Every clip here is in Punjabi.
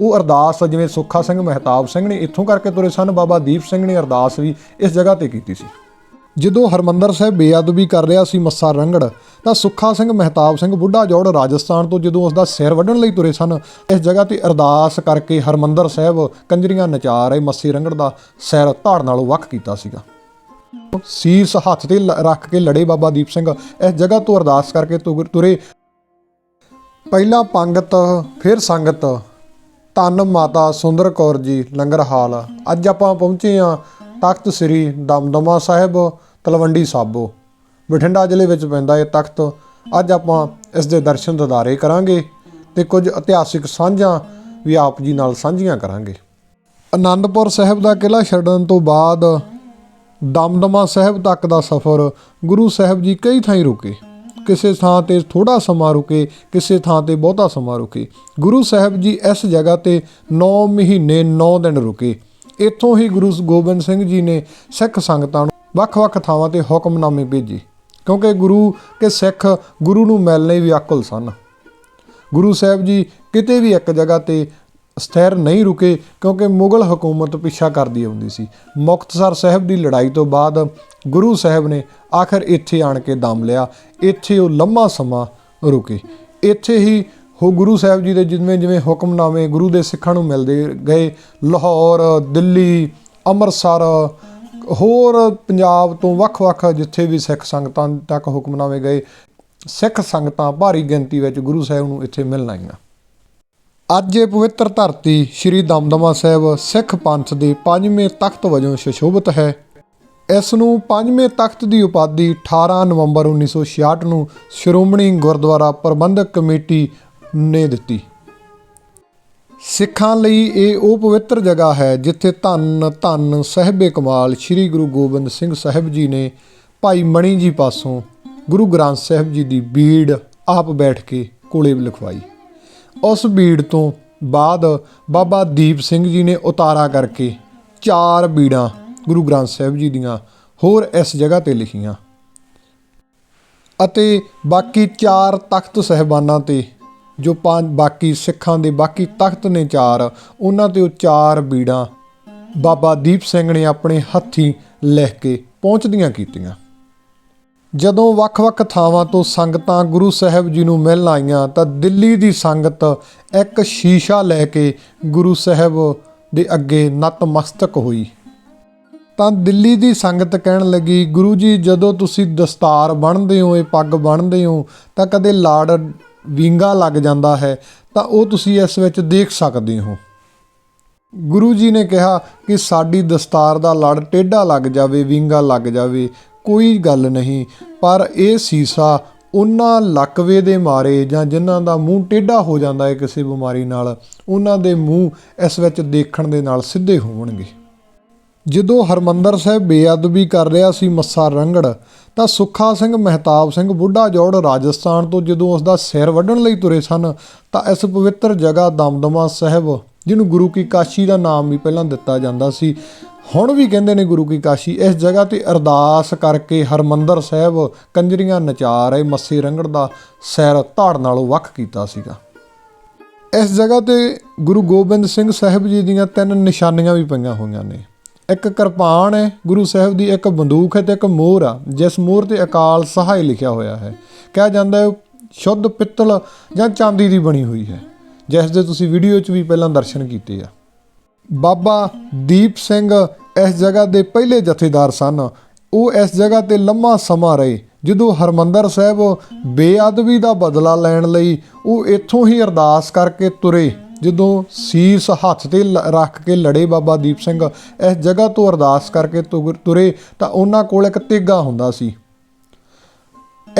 ਉਹ ਅਰਦਾਸ ਜਿਵੇਂ ਸੁੱਖਾ ਸਿੰਘ, ਮਹਿਤਾਬ ਸਿੰਘ ਨੇ ਇੱਥੋਂ ਕਰਕੇ ਤੁਰੇ ਸਨ, ਬਾਬਾ ਦੀਪ ਸਿੰਘ ਨੇ ਅਰਦਾਸ ਵੀ ਇਸ ਜਗ੍ਹਾ ਤੇ ਕੀਤੀ ਸੀ। ਜਦੋਂ ਹਰਮੰਦਰ ਸਾਹਿਬ ਬੇਅਦਬੀ ਕਰ ਰਿਹਾ ਸੀ ਮੱਸਾ ਰੰਗੜ, ਤਾਂ ਸੁੱਖਾ ਸਿੰਘ, ਮਹਿਤਾਬ ਸਿੰਘ, ਬੁੱਢਾ ਜੋੜ ਰਾਜਸਥਾਨ ਤੋਂ ਜਦੋਂ ਉਸ ਦਾ ਸਿਰ ਵੱਢਣ ਲਈ ਤੁਰੇ ਸਨ, ਇਸ ਜਗ੍ਹਾ ਤੇ ਅਰਦਾਸ ਕਰਕੇ ਹਰਮੰਦਰ ਸਾਹਿਬ ਕੰਜਰੀਆਂ ਨਚਾ ਰਹੇ ਮੱਸੀ ਰੰਗੜ ਦਾ ਸਿਰ ਧਾੜ ਨਾਲੋਂ ਵੱਖ ਕੀਤਾ ਸੀਗਾ। ਸੀਸ ਹੱਥ ਤੇ ਲ- ਰੱਖ ਕੇ ਲੜੇ ਬਾਬਾ ਦੀਪ ਸਿੰਘ, ਇਸ ਜਗ੍ਹਾ ਤੋਂ ਅਰਦਾਸ ਕਰਕੇ ਤੁਰ- ਤੁਰੇ। ਪਹਿਲਾ ਪੰਗਤ, ਫਿਰ ਸੰਗਤ ਧੰਨ ਮਾਤਾ ਸੁੰਦਰ ਕੌਰ ਜੀ, ਲੰਗਰ ਹਾਲ। ਅੱਜ ਆਪਾਂ ਪਹੁੰਚੇ ਆ ਤਖਤ ਸ੍ਰੀ ਦਮਦਮਾ ਸਾਹਿਬ, ਤਲਵੰਡੀ ਸਾਬੋ। ਬਠਿੰਡਾ ਜ਼ਿਲ੍ਹੇ ਵਿੱਚ ਪੈਂਦਾ ਇਹ ਤਖਤ। ਅੱਜ ਆਪਾਂ ਇਸ ਦੇ ਦਰਸ਼ਨ ਦਿਦਾਰੇ ਕਰਾਂਗੇ ਤੇ ਕੁਝ ਇਤਿਹਾਸਿਕ ਸਾਂਝਾਂ ਵੀ ਆਪ ਜੀ ਨਾਲ ਸਾਂਝੀਆਂ ਕਰਾਂਗੇ। ਆਨੰਦਪੁਰ ਸਾਹਿਬ ਦਾ ਕਿਲ੍ਹਾ ਛੱਡਣ ਤੋਂ ਬਾਅਦ ਦਮਦਮਾ ਸਾਹਿਬ ਤੱਕ ਦਾ ਸਫ਼ਰ ਗੁਰੂ ਸਾਹਿਬ ਜੀ ਕਈ ਥਾਈਂ ਰੁਕੇ। ਕਿਸੇ ਥਾਂ ਤੇ ਥੋੜਾ ਸਮਾਂ ਰੁਕੇ, ਕਿਸੇ ਥਾਂ ਤੇ ਬਹੁਤਾ ਸਮਾਂ ਰੁਕੇ। ਗੁਰੂ ਸਾਹਿਬ ਜੀ ਇਸ ਜਗ੍ਹਾ ਤੇ 9 ਮਹੀਨੇ 9 ਦਿਨ ਰੁਕੇ। ਇੱਥੋਂ ਹੀ ਗੁਰੂ ਗੋਬਿੰਦ ਸਿੰਘ ਜੀ ਨੇ ਸਿੱਖ ਸੰਗਤਾਂ ਨੂੰ ਵੱਖ-ਵੱਖ ਥਾਵਾਂ ਤੇ ਹੁਕਮਨਾਮੇ ਭੇਜੇ। ਕਿਉਂਕਿ ਗੁਰੂ ਕੇ ਸਿੱਖ ਗੁਰੂ ਨੂੰ ਮਿਲਣੇ ਲਈ ਵਿਆਕੁਲ ਸਨ। ਗੁਰੂ ਸਾਹਿਬ ਜੀ ਕਿਤੇ ਵੀ ਇੱਕ ਜਗ੍ਹਾ ਤੇ ਸਥਿਰ ਨਹੀਂ ਰੁਕੇ ਕਿਉਂਕਿ ਮੁਗਲ ਹਕੂਮਤ ਪਿੱਛਾ ਕਰਦੀ ਆਉਂਦੀ ਸੀ। ਮੁਕਤਸਰ ਸਾਹਿਬ ਦੀ ਲੜਾਈ ਤੋਂ ਬਾਅਦ ਗੁਰੂ ਸਾਹਿਬ ਨੇ ਆਖਰ ਇੱਥੇ ਆਣ ਕੇ ਦਮ ਲਿਆ। ਇੱਥੇ ਉਹ ਲੰਮਾ ਸਮਾਂ ਰੁਕੇ। ਇੱਥੇ ਹੀ ਹੋ ਗੁਰੂ ਸਾਹਿਬ ਜੀ ਦੇ ਜਿਵੇਂ ਜਿਵੇਂ ਹੁਕਮਨਾਮੇ ਗੁਰੂ ਦੇ ਸਿੱਖਾਂ ਨੂੰ ਮਿਲਦੇ ਗਏ। ਲਾਹੌਰ, ਦਿੱਲੀ, ਅੰਮ੍ਰਿਤਸਰ, ਹੋਰ ਪੰਜਾਬ ਤੋਂ ਵੱਖ-ਵੱਖ ਜਿੱਥੇ ਵੀ ਸਿੱਖ ਸੰਗਤਾਂ ਤੱਕ ਹੁਕਮਨਾਮੇ ਗਏ। ਸਿੱਖ ਸੰਗਤਾਂ ਭਾਰੀ ਗਿਣਤੀ ਵਿੱਚ ਗੁਰੂ ਸਾਹਿਬ ਨੂੰ ਇੱਥੇ ਮਿਲਣ ਆਈਆਂ। ਅੱਜ ਇਹ ਪਵਿੱਤਰ ਧਰਤੀ ਸ੍ਰੀ ਦਮਦਮਾ ਸਾਹਿਬ ਸਿੱਖ ਪੰਥ ਦੇ ਪੰਜਵੇਂ ਤਖਤ ਵਜੋਂ ਸੁਸ਼ੋਭਿਤ ਹੈ। ਇਸ ਨੂੰ ਪੰਜਵੇਂ ਤਖਤ ਦੀ ਉਪਾਧੀ 18 ਨਵੰਬਰ 1966 ਨੂੰ ਸ਼੍ਰੋਮਣੀ ਗੁਰਦੁਆਰਾ ਪ੍ਰਬੰਧਕ ਕਮੇਟੀ ਨੇ ਦਿੱਤੀ। ਸਿੱਖਾਂ ਲਈ ਇਹ ਉਹ ਪਵਿੱਤਰ ਜਗ੍ਹਾ ਹੈ ਜਿੱਥੇ ਧੰਨ ਧੰਨ ਸਹਿਬੇ ਕਮਾਲ ਸ੍ਰੀ ਗੁਰੂ ਗੋਬਿੰਦ ਸਿੰਘ ਸਾਹਿਬ ਜੀ ਨੇ ਭਾਈ ਮਣੀ ਜੀ ਪਾਸੋਂ ਗੁਰੂ ਗ੍ਰੰਥ ਸਾਹਿਬ ਜੀ ਦੀ ਬੀੜ ਆਪ ਬੈਠ ਕੇ ਕੋਲੇ ਲਿਖਵਾਈ। ਉਸ ਬੀੜ ਤੋਂ ਬਾਅਦ ਬਾਬਾ ਦੀਪ ਸਿੰਘ ਜੀ ਨੇ ਉਤਾਰਾ ਕਰਕੇ ਚਾਰ ਬੀੜਾਂ ਗੁਰੂ ਗ੍ਰੰਥ ਸਾਹਿਬ ਜੀ ਦੀਆਂ ਹੋਰ ਇਸ ਜਗ੍ਹਾ ਤੇ ਲਿਖੀਆਂ। ਅਤੇ ਬਾਕੀ ਚਾਰ ਤਖਤ ਸਹਿਬਾਨਾਂ ਤੇ, ਜੋ ਪੰਜ, ਬਾਕੀ ਸਿੱਖਾਂ ਦੇ ਬਾਕੀ ਤਖਤ ਨੇ ਚਾਰ, ਉਹਨਾਂ ਤੇ ਉਹ ਚਾਰ ਬੀੜਾਂ ਬਾਬਾ ਦੀਪ ਸਿੰਘ ਨੇ ਆਪਣੇ ਹੱਥੀਂ ਲਿਖ ਕੇ ਪਹੁੰਚਦੀਆਂ ਕੀਤੀਆਂ। ਜਦੋਂ ਵੱਖ-ਵੱਖ ਥਾਵਾਂ ਤੋਂ ਸੰਗਤਾਂ ਗੁਰੂ ਸਾਹਿਬ ਜੀ ਨੂੰ ਮਿਲਣ ਆਈਆਂ ਤਾਂ ਦਿੱਲੀ ਦੀ ਸੰਗਤ ਇੱਕ ਸ਼ੀਸ਼ਾ ਲੈ ਕੇ ਗੁਰੂ ਸਾਹਿਬ ਦੇ ਅੱਗੇ ਨਤਮਸਤਕ ਹੋਈ। ਤਾਂ ਦਿੱਲੀ ਦੀ ਸੰਗਤ ਕਹਿਣ ਲੱਗੀ, ਗੁਰੂ ਜੀ, ਜਦੋਂ ਤੁਸੀਂ ਦਸਤਾਰ ਬੰਨ੍ਹਦੇ ਹੋ, ਇਹ ਪੱਗ ਬੰਨ੍ਹਦੇ ਹੋ, ਤਾਂ ਕਦੇ ਲਾੜ ਵਿੰਗਾ ਲੱਗ ਜਾਂਦਾ ਹੈ, ਤਾਂ ਉਹ ਤੁਸੀਂ ਇਸ ਵਿੱਚ ਦੇਖ ਸਕਦੇ ਹੋ। ਗੁਰੂ ਜੀ ਨੇ ਕਿਹਾ ਕਿ ਸਾਡੀ ਦਸਤਾਰ ਦਾ ਲੜ ਟੇਢਾ ਲੱਗ ਜਾਵੇ, ਵਿੰਗਾ ਲੱਗ ਜਾਵੇ। ਕੋਈ ਗੱਲ ਨਹੀਂ, ਪਰ ਇਹ ਸੀਸਾ ਉਹਨਾਂ ਲਕਵੇ ਦੇ ਮਾਰੇ ਜਾਂ ਜਿਨ੍ਹਾਂ ਦਾ ਮੂੰਹ ਟੇਢਾ ਹੋ ਜਾਂਦਾ ਹੈ ਕਿਸੇ ਬਿਮਾਰੀ ਨਾਲ, ਉਹਨਾਂ ਦੇ ਮੂੰਹ ਇਸ ਵਿੱਚ ਦੇਖਣ ਦੇ ਨਾਲ ਸਿੱਧੇ ਹੋਣਗੇ। ਜਦੋਂ ਹਰਮੰਦਰ ਸਾਹਿਬ ਬੇਅਦਬੀ ਕਰ ਰਿਹਾ ਸੀ ਮੱਸਾ ਰੰਗੜ, ਤਾਂ ਸੁੱਖਾ ਸਿੰਘ ਮਹਿਤਾਬ ਸਿੰਘ ਬੁੱਢਾ ਜੋੜ ਰਾਜਸਥਾਨ ਤੋਂ ਜਦੋਂ ਉਸ ਦਾ ਸਿਰ ਵੱਢਣ ਲਈ ਤੁਰੇ ਸਨ, ਤਾਂ ਇਸ ਪਵਿੱਤਰ ਜਗ੍ਹਾ ਦਮਦਮਾ ਸਾਹਿਬ ਜਿਹਨੂੰ ਗੁਰੂ ਕੀ ਕਾਸ਼ੀ ਦਾ ਨਾਮ ਵੀ ਪਹਿਲਾਂ ਦਿੱਤਾ ਜਾਂਦਾ ਸੀ। ਹੁਣ ਵੀ ਕਹਿੰਦੇ ਨੇ ਗੁਰੂ ਕੀ ਕਾਸ਼ੀ, ਇਸ ਜਗ੍ਹਾ ਤੇ ਅਰਦਾਸ ਕਰਕੇ ਹਰਮੰਦਰ ਸਾਹਿਬ ਕੰਜਰੀਆਂ ਨਚਾ ਰਹੇ, ਮੱਸੇ ਰੰਗੜ ਦਾ ਸੈਰ ਧਾੜ ਨਾਲੋਂ ਵੱਖ ਕੀਤਾ ਸੀਗਾ। ਇਸ ਜਗ੍ਹਾ ਤੇ ਗੁਰੂ ਗੋਬਿੰਦ ਸਿੰਘ ਸਾਹਿਬ ਜੀ ਦੀਆਂ ਤਿੰਨ ਨਿਸ਼ਾਨੀਆਂ ਵੀ ਪਈਆਂ ਹੋਈਆਂ ਨੇ। ਇੱਕ ਕਿਰਪਾਨ ਹੈ, ਗੁਰੂ ਸਾਹਿਬ ਦੀ ਇੱਕ ਬੰਦੂਕ ਹੈ ਤੇ ਇੱਕ ਮੋਹਰ ਆ, ਜਿਸ ਮੋਹਰ ਤੇ ਅਕਾਲ ਸਹਾਇ ਲਿਖਿਆ ਹੋਇਆ ਹੈ। ਕਿਹਾ ਜਾਂਦਾ ਹੈ, ਸ਼ੁੱਧ ਪਿੱਤਲ ਜਾਂ ਚਾਂਦੀ ਦੀ ਬਣੀ ਹੋਈ ਹੈ। ਜਿਸ ਦੇ ਤੁਸੀਂ ਵੀਡੀਓ 'ਚ ਵੀ ਪਹਿਲਾਂ ਦਰਸ਼ਨ ਕੀਤੇ ਆ। ਬਾਬਾ ਦੀਪ ਸਿੰਘ ਇਸ ਜਗ੍ਹਾ ਦੇ ਪਹਿਲੇ ਜਥੇਦਾਰ ਸਨ। ਉਹ ਇਸ ਜਗ੍ਹਾ ਤੇ ਲੰਮਾ ਸਮਾਂ ਰਹੇ, ਜਦੋਂ ਹਰਮੰਦਰ ਸਾਹਿਬ ਬੇਅਦਬੀ ਦਾ ਬਦਲਾ ਲੈਣ ਲਈ ਉਹ ਇੱਥੋਂ ਹੀ ਅਰਦਾਸ ਕਰਕੇ ਤੁਰੇ, ਜਦੋਂ ਸੀਸ ਹੱਥ ਤੇ ਲ- ਰੱਖ ਕੇ ਲੜੇ ਬਾਬਾ ਦੀਪ ਸਿੰਘ। ਇਸ ਜਗ੍ਹਾ ਤੋਂ ਅਰਦਾਸ ਕਰਕੇ ਤੁਰ- ਤੁਰੇ ਤਾਂ ਉਹਨਾਂ ਕੋਲ ਇੱਕ ਤੇਗਾ ਹੁੰਦਾ ਸੀ।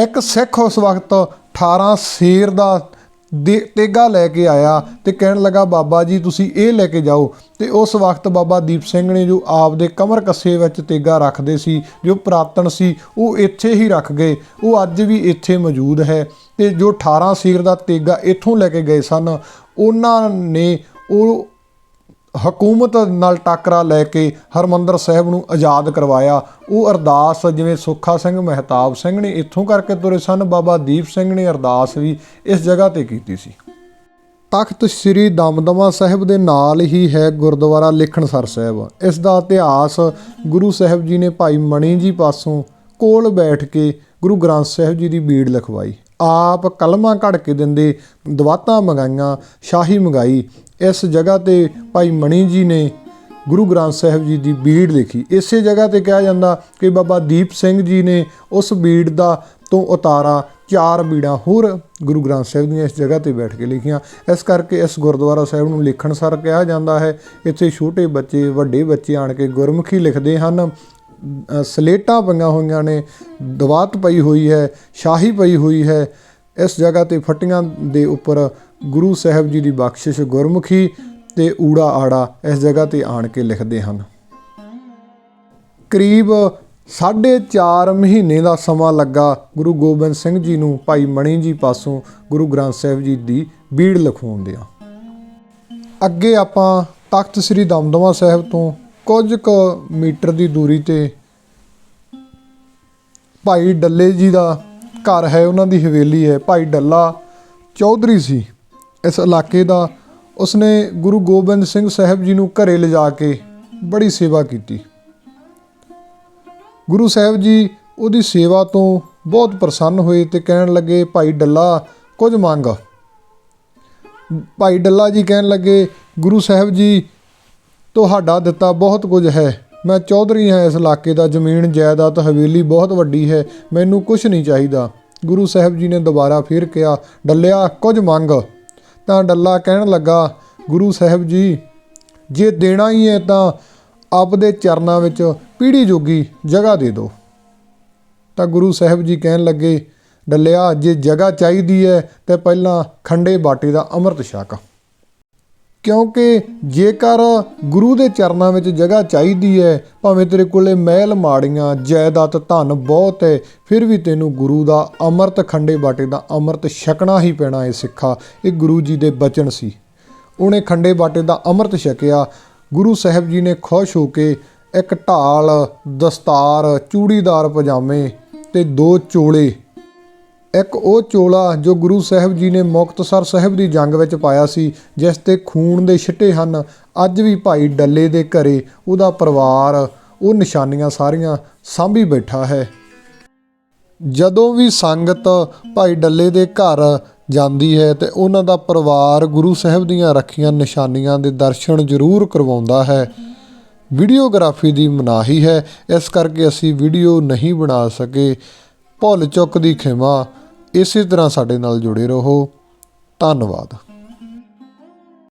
ਇੱਕ ਸਿੱਖ ਉਸ ਵਕਤ 18 ਸ਼ੇਰ ਦਾ ਦੇ- ਤੇਗਾ ਲੈ ਕੇ ਆਇਆ ਤੇ ਕਹਿਣ ਲੱਗਾ, ਬਾਬਾ ਜੀ, ਤੁਸੀਂ ਇਹ ਲੈ ਕੇ ਜਾਓ। ਤੇ ਉਸ ਵਕਤ ਬਾਬਾ ਦੀਪ ਸਿੰਘ ਨੇ ਜੋ ਆਪ ਦੇ ਕਮਰ ਕੱਸੇ ਵਿੱਚ ਤੇਗਾ ਰੱਖਦੇ ਸੀ, ਜੋ ਪ੍ਰਾਤਨ ਸੀ, ਉਹ ਇੱਥੇ ਹੀ ਰੱਖ ਗਏ। ਉਹ ਅੱਜ ਵੀ ਇੱਥੇ ਮੌਜੂਦ ਹੈ ਤੇ ਜੋ 18 ਸ਼ੇਰ ਦਾ ਤੇਗਾ ਇੱਥੋਂ ਲੈ ਕੇ ਗਏ ਸਨ। ਉਹਨਾਂ ਨੇ ਉਹ ਹਕੂਮਤ ਨਾਲ ਟਾਕਰਾ ਲੈ ਕੇ ਹਰਮੰਦਰ ਸਾਹਿਬ ਨੂੰ ਆਜ਼ਾਦ ਕਰਵਾਇਆ। ਉਹ ਅਰਦਾਸ ਜਿਵੇਂ ਸੁੱਖਾ ਸਿੰਘ, ਮਹਿਤਾਬ ਸਿੰਘ ਨੇ ਇੱਥੋਂ ਕਰਕੇ ਤੁਰੇ ਸਨ, ਬਾਬਾ ਦੀਪ ਸਿੰਘ ਨੇ ਅਰਦਾਸ ਵੀ ਇਸ ਜਗ੍ਹਾ ਤੇ ਕੀਤੀ ਸੀ। ਤਖਤ ਸ੍ਰੀ ਦਮਦਮਾ ਸਾਹਿਬ ਦੇ ਨਾਲ ਹੀ ਹੈ ਗੁਰਦੁਆਰਾ ਲਿਖਣਸਰ ਸਾਹਿਬ। ਇਸ ਦਾ ਇਤਿਹਾਸ ਗੁਰੂ ਸਾਹਿਬ ਜੀ ਨੇ ਭਾਈ ਮਣੀ ਜੀ ਪਾਸੋਂ ਕੋਲ ਬੈਠ ਕੇ ਗੁਰੂ ਗ੍ਰੰਥ ਸਾਹਿਬ ਜੀ ਦੀ ਬੀੜ ਲਿਖਵਾਈ। ਆਪ ਕਲਮਾਂ ਘੜ ਕੇ ਦਿੰਦੇ, ਦਵਾਤਾਂ ਮੰਗਾਈਆਂ, ਸ਼ਾਹੀ ਮੰਗਾਈ। ਇਸ ਜਗ੍ਹਾ ਤੇ ਭਾਈ ਮਣੀ ਜੀ ਨੇ ਗੁਰੂ ਗ੍ਰੰਥ ਸਾਹਿਬ ਜੀ ਦੀ ਬੀੜ ਲਿਖੀ ਇਸੇ ਜਗ੍ਹਾ ਤੇ ਕਿਹਾ ਜਾਂਦਾ ਕਿ ਬਾਬਾ ਦੀਪ ਸਿੰਘ ਜੀ ਨੇ ਉਸ ਬੀੜ ਦਾ ਤੋਂ ਉਤਾਰਾ ਚਾਰ ਬੀੜਾਂ ਹੋਰ ਗੁਰੂ ਗ੍ਰੰਥ ਸਾਹਿਬ ਦੀਆਂ ਇਸ ਜਗ੍ਹਾ ਤੇ ਬੈਠ ਕੇ ਲਿਖੀਆਂ। ਇਸ ਕਰਕੇ ਇਸ ਗੁਰਦੁਆਰਾ ਸਾਹਿਬ ਨੂੰ ਲਿਖਣਸਰ ਕਿਹਾ ਜਾਂਦਾ ਹੈ। ਇੱਥੇ ਛੋਟੇ ਬੱਚੇ, ਵੱਡੇ ਬੱਚੇ ਆਣ ਕੇ ਗੁਰਮੁਖੀ ਲਿਖਦੇ ਹਨ। ਸਲੇਟਾਂ ਪਈਆਂ ਹੋਈਆਂ ਨੇ, ਦਵਾਤ ਪਈ ਹੋਈ ਹੈ, ਸ਼ਾਹੀ ਪਈ ਹੋਈ ਹੈ। ਇਸ ਜਗ੍ਹਾ ਤੇ ਫਟੀਆਂ ਦੇ ਉੱਪਰ ਗੁਰੂ ਸਾਹਿਬ ਜੀ ਦੀ ਬਖਸ਼ਿਸ਼ ਗੁਰਮੁਖੀ ਤੇ ਊੜਾ ਆੜਾ ਇਸ ਜਗ੍ਹਾ ਤੇ ਆਣ ਕੇ ਲਿਖਦੇ ਹਨ। ਕਰੀਬ ਸਾਢੇ ਚਾਰ ਮਹੀਨੇ ਦਾ ਸਮਾਂ ਲੱਗਾ ਗੁਰੂ ਗੋਬਿੰਦ ਸਿੰਘ ਜੀ ਨੂੰ ਭਾਈ ਮਣੀ ਜੀ ਪਾਸੋਂ ਗੁਰੂ ਗ੍ਰੰਥ ਸਾਹਿਬ ਜੀ ਦੀ ਬੀੜ ਲਿਖਵਾਉਂਦਿਆਂ। ਅੱਗੇ ਆਪਾਂ ਤਖਤ ਸ੍ਰੀ ਦਮਦਮਾ ਸਾਹਿਬ ਤੋਂ ਕੁਝ ਕੁ ਮੀਟਰ ਦੀ ਦੂਰੀ ਤੇ ਭਾਈ ਡੱਲੇ ਜੀ ਦਾ ਘਰ ਹੈ, ਉਹਨਾਂ ਦੀ ਹਵੇਲੀ ਹੈ। ਭਾਈ ਡੱਲਾ ਚੌਧਰੀ ਸੀ। ਇਸ ਇਲਾਕੇ ਦਾ ਉਸਨੇ ਗੁਰੂ ਗੋਬਿੰਦ ਸਿੰਘ ਸਾਹਿਬ ਜੀ ਨੂੰ ਘਰੇ ਲਿਜਾ ਕੇ ਬੜੀ ਸੇਵਾ ਕੀਤੀ। ਗੁਰੂ ਸਾਹਿਬ ਜੀ ਉਹਦੀ ਸੇਵਾ ਤੋਂ ਬਹੁਤ ਪ੍ਰਸੰਨ ਹੋਏ ਤੇ ਕਹਿਣ ਲੱਗੇ, ਭਾਈ ਡੱਲਾ, ਕੁਝ ਮੰਗ। ਭਾਈ ਡੱਲਾ ਜੀ ਕਹਿਣ ਲੱਗੇ, ਗੁਰੂ ਸਾਹਿਬ ਜੀ ਤੁਹਾਡਾ ਦਿੱਤਾ ਬਹੁਤ ਕੁਝ ਹੈ। ਮੈਂ ਚੌਧਰੀ ਹਾਂ, ਇਸ ਇਲਾਕੇ ਦਾ ਜ਼ਮੀਨ, ਜਾਇਦਾਦ, ਹਵੇਲੀ ਬਹੁਤ ਵੱਡੀ ਹੈ। ਮੈਨੂੰ ਕੁਝ ਨਹੀਂ ਚਾਹੀਦਾ। ਗੁਰੂ ਸਾਹਿਬ ਜੀ ਨੇ ਦੁਬਾਰਾ ਫਿਰ ਕਿਹਾ, ਡੱਲਿਆ, ਕੁਝ ਮੰਗ। ਤਾਂ ਡੱਲਾ ਕਹਿਣ ਲੱਗਾ, ਗੁਰੂ ਸਾਹਿਬ ਜੀ, ਜੇ ਦੇਣਾ ਹੀ ਹੈ ਤਾਂ ਆਪਦੇ ਚਰਨਾਂ ਵਿੱਚ ਪੀੜੀ ਜੋਗੀ ਜਗ੍ਹਾ ਦੇ ਦਿਓ। ਤਾਂ ਗੁਰੂ ਸਾਹਿਬ ਜੀ ਕਹਿਣ ਲੱਗੇ, ਡੱਲਿਆ, ਜੇ ਜਗ੍ਹਾ ਚਾਹੀਦੀ ਹੈ, ਤੇ ਪਹਿਲਾਂ ਖੰਡੇ ਬਾਟੇ ਦਾ ਅੰਮ੍ਰਿਤ ਛਕ। ਕਿਉਂਕਿ ਜੇਕਰ ਗੁਰੂ ਦੇ ਚਰਨਾਂ ਵਿੱਚ ਜਗ੍ਹਾ ਚਾਹੀਦੀ ਹੈ, ਭਾਵੇਂ ਤੇਰੇ ਕੋਲੇ ਮਹਿਲ ਮਾੜੀਆਂ, ਜਾਇਦਾਦ ਧਨ ਬਹੁਤ ਹੈ, ਫਿਰ ਵੀ ਤੈਨੂੰ ਗੁਰੂ ਦਾ ਅੰਮ੍ਰਿਤ ਖੰਡੇ ਬਾਟੇ ਦਾ ਅੰਮ੍ਰਿਤ ਛਕਣਾ ਹੀ ਪੈਣਾ ਹੈ ਸਿੱਖਾ। ਇਹ ਗੁਰੂ ਜੀ ਦੇ ਬਚਨ ਸੀ। ਉਹਨੇ ਖੰਡੇ ਬਾਟੇ ਦਾ ਅੰਮ੍ਰਿਤ ਛਕਿਆ। ਗੁਰੂ ਸਾਹਿਬ ਜੀ ਨੇ ਖੁਸ਼ ਹੋ ਕੇ ਇੱਕ ਢਾਲ, ਦਸਤਾਰ, ਚੂੜੀਦਾਰ ਪਜਾਮੇ ਤੇ ਦੋ ਚੋਲੇ ਇੱਕ ਉਹ ਚੋਲਾ ਜੋ ਗੁਰੂ ਸਾਹਿਬ ਜੀ ਨੇ ਮੁਕਤਸਰ ਸਾਹਿਬ ਦੀ ਜੰਗ ਵਿੱਚ ਪਾਇਆ ਸੀ, ਜਿਸ ਤੇ ਖੂਨ ਦੇ ਛਿੱਟੇ ਹਨ। ਅੱਜ ਵੀ ਭਾਈ ਡੱਲੇ ਦੇ ਘਰੇ ਉਹਦਾ ਪਰਿਵਾਰ, ਉਹ ਨਿਸ਼ਾਨੀਆਂ ਸਾਰੀਆਂ ਸਾਂਭੀ ਬੈਠਾ ਹੈ। ਜਦੋਂ ਵੀ ਸੰਗਤ ਭਾਈ ਡੱਲੇ ਦੇ ਘਰ ਜਾਂਦੀ ਹੈ ਤੇ ਉਹਨਾਂ ਦਾ ਪਰਿਵਾਰ ਗੁਰੂ ਸਾਹਿਬ ਦੀਆਂ ਰੱਖੀਆਂ ਨਿਸ਼ਾਨੀਆਂ ਦੇ ਦਰਸ਼ਨ ਜ਼ਰੂਰ ਕਰਵਾਉਂਦਾ ਹੈ। ਵੀਡੀਓਗ੍ਰਾਫੀ ਦੀ ਮਨਾਹੀ ਹੈ, ਇਸ ਕਰਕੇ ਅਸੀਂ ਵੀਡੀਓ ਨਹੀਂ ਬਣਾ ਸਕੇ। ਭੁੱਲ ਚੁੱਕ ਦੀ ਖਿਮਾ। ਇਸੇ ਤਰ੍ਹਾਂ ਸਾਡੇ ਨਾਲ ਜੁੜੇ ਰਹੋ। ਧੰਨਵਾਦ।